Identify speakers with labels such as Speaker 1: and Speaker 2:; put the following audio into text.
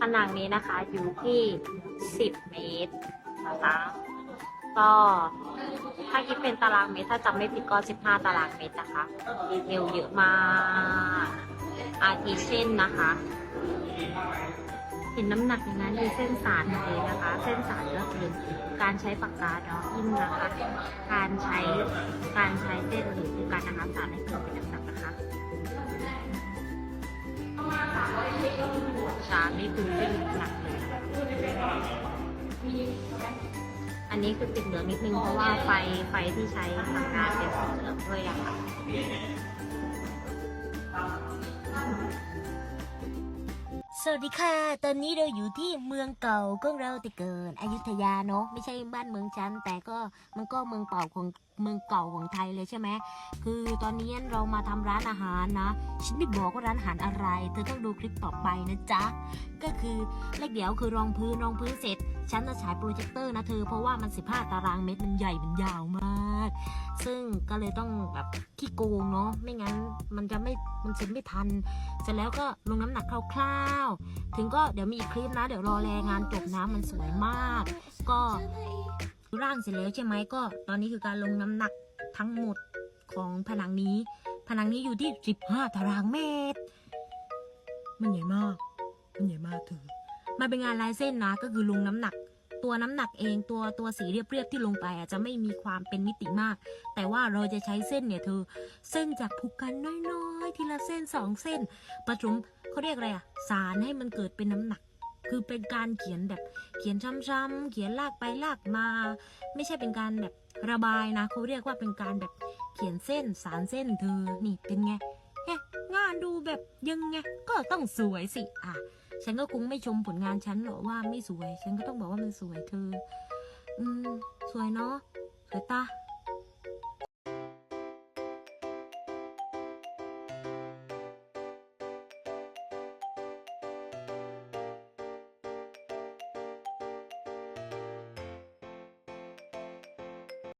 Speaker 1: ผนังนี้นะคะอยู่ที่ 10 เมตรนะคะ ก็ถ้าคิดเป็นตารางเมตร ถ้าจำไม่ผิดก็ 15 ตารางเมตรนะคะดีเทลเยอะมากอาทิเช่นนะคะ เห็นน้ำหนักอย่างนั้นมีเส้นสารเลยนะคะ เส้นสารก็คือการใช้ปากกาดอกอินนะคะ การใช้การใช้เส้นหรือคือการนะคะสารให้เกิดเป็นน้ำหนักนะคะ ชาร์ปนี่คือเส้นหนักเลยนะคะอันนี้คือติดเหลืองนิดนึงเพราะว่าไฟไฟที่ใช้ทำงานเป็นสีเหลืองด้วยอะค่ะ
Speaker 2: สวัสดีค่ะ ตอนนี้เราอยู่ที่เมืองเก่าของเราแต่เกิดอยุธยาเนาะไม่ใช่บ้านเมืองฉันแต่ก็มันก็เมืองเก่าของเมืองเก่าของไทยเลยใช่ไหมคือตอนนี้เรามาทำร้านอาหารนะ ฉันไม่บอกว่าร้านอาหารอะไร เธอต้องดูคลิปต่อไปนะจ๊ะ ก็คือเลขเดี๋ยวคือรองพื้นรองพื้นเสร็จ ฉันจะฉายโปรเจคเตอร์นะเธอเพราะว่ามัน 15 ตารางเมตรมันใหญ่มันยาวมาก ซึ่งก็เลยต้องแบบขี้โกงเนาะไม่งั้นมันจะไม่มันเสร็จไม่ทัน เสร็จแล้วก็ลงน้ำหนักคร่าวๆ ถึงก็เดี๋ยวมีอีกคลิปนะ เดี๋ยวรอแรงงานจบนะมันสวยมาก ก็ร่างเสร็จแล้วใช่ไหมก็ ตอนนี้คือการลงน้ำหนักทั้งหมดของผนังนี้ ผนังนี้อยู่ที่ 15 ตารางเมตร มันใหญ่มาก มันใหญ่มากเธอมันเป็นงานลายเส้นนะ ก็คือลงน้ำหนัก ตัวน้ำหนักเองตัวตัวสีเรียบๆที่ลงไปอะจะไม่มีความเป็นมิติมาก แต่ว่าเราจะใช้เส้นเนี่ยเธอเส้นจากผูกกันน้อยๆ ทีละเส้นสองเส้น ประจุมเขาเรียกอะไรอะสารให้มันเกิดเป็นน้ำหนัก คือเป็นการเขียนแบบเขียนช้ำๆเขียนลากไปลากมา ไม่ใช่เป็นการแบบระบายนะเขาเรียกว่าเป็นการแบบเขียนเส้นสารเส้นเธอนี่เป็นไงงานดูแบบยังไงก็ต้องสวยสิอะ ฉันก็คงไม่ชมผลงานฉันหรอกว่าไม่สวย ฉันก็ต้องบอกว่ามันสวยเธอ อืม สวยเนาะสวยตา